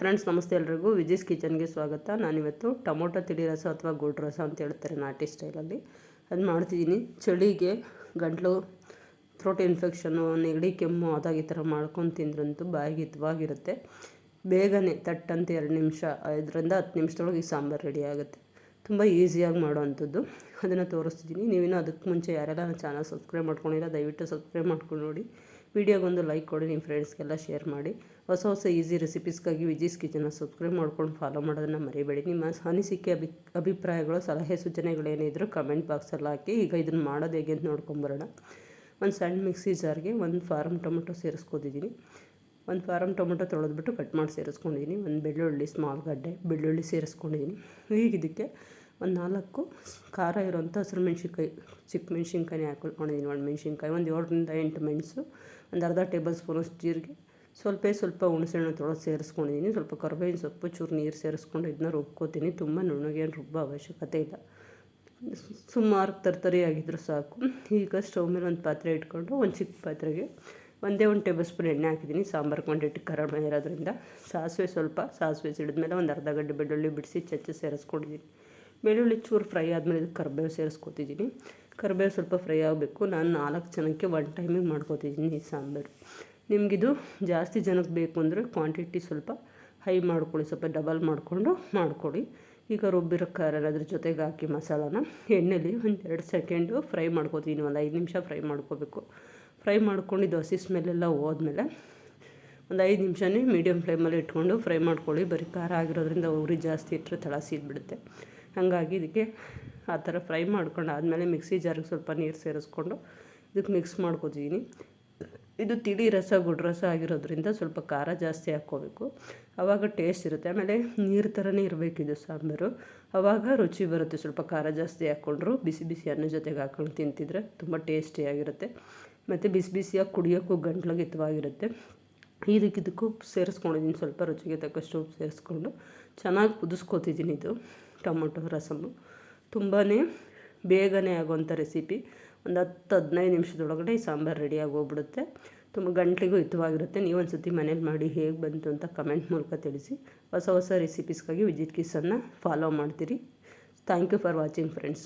Friends, ನಮಸ್ತೆ ಎಲ್ರಿಗೂ. ವಿಜಿಸ್ ಕಿಚನ್ಗೆ ಸ್ವಾಗತ. ನಾನಿವತ್ತು ಟೊಮೊಟೊ, ತಿಳಿ ರಸ ಅಥವಾ ಗೋಡ್ ರಸ ಅಂತ ಹೇಳ್ತಾರೆ ನಾಟಿ ಸ್ಟೈಲಲ್ಲಿ. ಅದು ಮಾಡ್ತಿದ್ದೀನಿ. ಚಳಿಗೆ ಗಂಟ್ಲು, ಥ್ರೋಟ್ ಇನ್ಫೆಕ್ಷನು ನೆಗಡಿ, ಕೆಮ್ಮು ಅದಾಗಿ ಈ ಥರ ಮಾಡ್ಕೊಂಡು ತಿಂದ್ರಂತೂ ಬಾಯಿಗೆ ಹಿತವಾಗಿರುತ್ತೆ. ಬೇಗನೆ, ತಟ್ಟಂತೆ ಎರಡು ನಿಮಿಷ, ಐದರಿಂದ ಹತ್ತು ನಿಮಿಷದೊಳಗೆ ಈ ಸಾಂಬಾರು ರೆಡಿ ಆಗುತ್ತೆ. ತುಂಬ ಈಸಿಯಾಗಿ ಮಾಡೋವಂಥದ್ದು. ಅದನ್ನು ತೋರಿಸ್ತಿದ್ದೀನಿ. ನೀವಿನ್ನೂ ಅದಕ್ಕೆ ಮುಂಚೆ ಯಾರೆಲ್ಲ ನನ್ನ ಚಾನಲ್ ಸಬ್ಸ್ಕ್ರೈಬ್ ಮಾಡ್ಕೊಂಡಿಲ್ಲ, ದಯವಿಟ್ಟು ಸಬ್ಸ್ಕ್ರೈಬ್ ಮಾಡ್ಕೊಂಡು ನೋಡಿ. ವಿಡಿಯೋಗೊಂದು ಲೈಕ್ ಕೊಡಿ, ನಿಮ್ಮ ಫ್ರೆಂಡ್ಸ್ಗೆಲ್ಲ ಶೇರ್ ಮಾಡಿ. ಹೊಸ ಹೊಸ ಈಸಿ ರೆಸಿಪೀಸ್ಗಾಗಿ ವಿಜೀಸ್ ಕಿಚನ್ನ ಸಬ್ಸ್ಕ್ರೈಬ್ ಮಾಡ್ಕೊಂಡು ಫಾಲೋ ಮಾಡೋದನ್ನು ಮರಿಬೇಡಿ. ನಿಮ್ಮ ಅನಿಸಿಕೆ, ಅಭಿ, ಅಭಿಪ್ರಾಯಗಳು, ಸಲಹೆ ಸೂಚನೆಗಳೇನಿದ್ರು ಕಮೆಂಟ್ ಬಾಕ್ಸಲ್ಲಿ ಹಾಕಿ. ಈಗ ಇದನ್ನು ಮಾಡೋದು ಹೇಗೆ ಅಂತ ನೋಡ್ಕೊಂಬರೋಣ ಒಂದು ಸಣ್ಣ ಮಿಕ್ಸಿ ಜಾರ್ಗೆ ಒಂದು ಫಾರಮ್ ಟೊಮೆಟೊ ಸೇರಿಸ್ಕೊತಿದ್ದೀನಿ. ಒಂದು ಫಾರಮ್ ಟೊಮೆಟೊ ತೊಳೆದ್ಬಿಟ್ಟು ಕಟ್ ಮಾಡಿ ಸೇರಿಸ್ಕೊಂಡಿದ್ದೀನಿ. ಒಂದು ಬೆಳ್ಳುಳ್ಳಿ, ಸ್ಮಾಲ್ ಗಡ್ಡೆ, ಬೆಳ್ಳುಳ್ಳಿ ಸೇರಿಸ್ಕೊಂಡಿದ್ದೀನಿ. ಈಗ ಇದಕ್ಕೆ ಒಂದು ನಾಲ್ಕು ಖಾರ ಇರುವಂಥ ಹಸಿರು ಮೆಣ್ಸಿನ್ಕಾಯಿ, ಚಿಕ್ಕ ಮೆಣ್ಸಿನ್ಕಾಯಿ ಹಾಕೊಳ್ಕೊಂಡಿದ್ದೀನಿ ಒಂದು ಮೆಣ್ಸಿನ್ಕಾಯಿ, ಒಂದು ಏಳರಿಂದ ಎಂಟು ಮೆಣಸು, ಒಂದು ಅರ್ಧ ಟೇಬಲ್ ಸ್ಪೂನಷ್ಟು ಜೀರಿಗೆ, ಸ್ವಲ್ಪ ಸ್ವಲ್ಪ ಹುಣಸೆಹಣ್ಣು ತೊಳೆದು ಸೇರಿಸ್ಕೊಂಡಿದ್ದೀನಿ ಸ್ವಲ್ಪ ಕರ್ಬೇವಿನ ಸೊಪ್ಪು, ಚೂರು ನೀರು ಸೇರಿಸ್ಕೊಂಡು ಇದನ್ನ ರುಬ್ಕೋತೀನಿ. ತುಂಬ ನುಣ್ಣಗೇನು ರುಬ್ಬೋ ಅವಶ್ಯಕತೆ ಇಲ್ಲ. ಸುಮಾರು ತರ್ತರಿ ಆಗಿದ್ದರೂ ಸಾಕು. ಈಗ ಸ್ಟವ್ ಮೇಲೆ ಒಂದು ಪಾತ್ರೆ ಇಟ್ಕೊಂಡು ಒಂದು ಚಿಕ್ಕ ಪಾತ್ರೆಗೆ ಒಂದೇ ಒಂದು ಟೇಬಲ್ ಸ್ಪೂನ್ ಎಣ್ಣೆ ಹಾಕಿದ್ದೀನಿ ಸಾಂಬಾರು ಕ್ವಾಂಟಿಟಿ ಕಡಿಮೆ ಇರೋದ್ರಿಂದ ಸಾಸಿವೆ ಸ್ವಲ್ಪ, ಸಾಸಿವೆ ಸಿಡಿದ್ಮೇಲೆ ಒಂದು ಅರ್ಧ ಗಡ್ಡೆ ಬೆಳ್ಳುಳ್ಳಿ ಬಿಡಿಸಿ ಚಚ್ಚಿ ಸೇರಿಸ್ಕೊಂಡಿದ್ದೀನಿ ಬೆಳ್ಳುಳ್ಳಿ ಚೂರು ಫ್ರೈ ಆದಮೇಲೆ ಇದಕ್ಕೆ ಕರ್ಬೇವು ಸೇರಿಸ್ಕೊತಿದ್ದೀನಿ. ಕರಿಬೇವು ಸ್ವಲ್ಪ ಫ್ರೈ ಆಗಬೇಕು. ನಾನು ನಾಲ್ಕು ಜನಕ್ಕೆ ಒನ್ ಟೈಮಿಗೆ ಮಾಡ್ಕೊತಿದ್ದೀನಿ ಈ ಸಾಂಬಾರು. ನಿಮಗಿದು ಜಾಸ್ತಿ ಜನಕ್ಕೆ ಬೇಕು ಅಂದರೆ ಕ್ವಾಂಟಿಟಿ ಸ್ವಲ್ಪ ಹೈ ಮಾಡ್ಕೊಳ್ಳಿ, ಸ್ವಲ್ಪ ಡಬಲ್ ಮಾಡಿಕೊಂಡು ಮಾಡ್ಕೊಳ್ಳಿ. ಈಗ ರುಬ್ಬಿರೋ ಖಾರ ಅದ್ರ ಜೊತೆಗೆ ಹಾಕಿ ಮಸಾಲಾನ ಎಣ್ಣೆಲಿ ಒಂದು ಎರಡು ಸೆಕೆಂಡು ಫ್ರೈ ಮಾಡ್ಕೊತೀನಿ ಒಂದು ಐದು ನಿಮಿಷ ಫ್ರೈ ಮಾಡ್ಕೋಬೇಕು. ಫ್ರೈ ಮಾಡ್ಕೊಂಡು ದೋಸೆ ಸ್ಮೆಲ್ಲೆಲ್ಲ ಹೋದ್ಮೇಲೆ ಒಂದು ಐದು ನಿಮಿಷನೇ ಮೀಡಿಯಮ್ ಫ್ಲೇಮಲ್ಲಿ ಇಟ್ಕೊಂಡು ಫ್ರೈ ಮಾಡ್ಕೊಳ್ಳಿ. ಬರೀ ಖಾರ ಆಗಿರೋದ್ರಿಂದ ಉರಿ ಜಾಸ್ತಿ ಇಟ್ಟರೆ ತಳ ಸೀದ್ಬಿಡುತ್ತೆ. ಹಾಗಾಗಿ ಇದಕ್ಕೆ ಆ ಥರ ಫ್ರೈ ಮಾಡ್ಕೊಂಡು ಆದಮೇಲೆ ಮಿಕ್ಸಿ ಜಾರಿಗೆ ಸ್ವಲ್ಪ ನೀರು ಸೇರಿಸ್ಕೊಂಡು ಇದಕ್ಕೆ ಮಿಕ್ಸ್ ಮಾಡ್ಕೊತೀನಿ ಇದು ತಿಳಿ ರಸ, ಗುಡ್ ರಸ ಆಗಿರೋದ್ರಿಂದ ಸ್ವಲ್ಪ ಖಾರ ಜಾಸ್ತಿ ಹಾಕ್ಕೋಬೇಕು. ಆವಾಗ ಟೇಸ್ಟ್ ಇರುತ್ತೆ. ಆಮೇಲೆ ನೀರು ಥರನೇ ಇರಬೇಕಿದು ಸಾಂಬಾರು. ಆವಾಗ ರುಚಿ ಬರುತ್ತೆ. ಸ್ವಲ್ಪ ಖಾರ ಜಾಸ್ತಿ ಹಾಕ್ಕೊಂಡ್ರು ಬಿಸಿ ಬಿಸಿ ಅನ್ನ ಜೊತೆಗೆ ಹಾಕ್ಕೊಂಡು ತಿಂತಿದ್ರೆ ತುಂಬ ಟೇಸ್ಟಿಯಾಗಿರುತ್ತೆ ಮತ್ತು ಬಿಸಿ ಬಿಸಿಯಾಗಿ ಕುಡಿಯೋಕ್ಕೂ ಗಂಟ್ಲಿಗೆ ಹಿತವಾಗಿರುತ್ತೆ ಇದಕ್ಕೆ ಇದಕ್ಕೂ ಸೇರಿಸ್ಕೊಂಡಿದ್ದೀನಿ, ಸ್ವಲ್ಪ ರುಚಿಗೆ ತಕ್ಕಷ್ಟು ಉಪ್ಪು ಸೇರಿಸ್ಕೊಂಡು. ಚೆನ್ನಾಗಿ ಕುದಿಸ್ಕೊತಿದ್ದೀನಿ ಇದು, ಟೊಮೊಟೊ ರಸಮ್ಮು ತುಂಬಾ ಬೇಗನೆ ಆಗುವಂಥ ರೆಸಿಪಿ ಒಂದು ಹತ್ತು ಹದಿನೈದು ನಿಮಿಷದೊಳಗಡೆ ಈ ಸಾಂಬಾರು ರೆಡಿಯಾಗಿ ಹೋಗ್ಬಿಡುತ್ತೆ ತುಂಬ ಗಂಟ್ಲಿಗೂ ಹಿತವಾಗಿರುತ್ತೆ. ನೀವು ಒಂದು ಸತಿ ಮನೇಲಿ ಮಾಡಿ ಹೇಗೆ ಬಂತು ಅಂತ ಕಮೆಂಟ್ ಮೂಲಕ ತಿಳಿಸಿ. ಹೊಸ ಹೊಸ ರೆಸಿಪೀಸ್ಗಾಗಿ ವಿಜಿಟ್ ಕಿಸನ್ನು ಫಾಲೋ ಮಾಡ್ತೀರಿ. Thank you for watching friends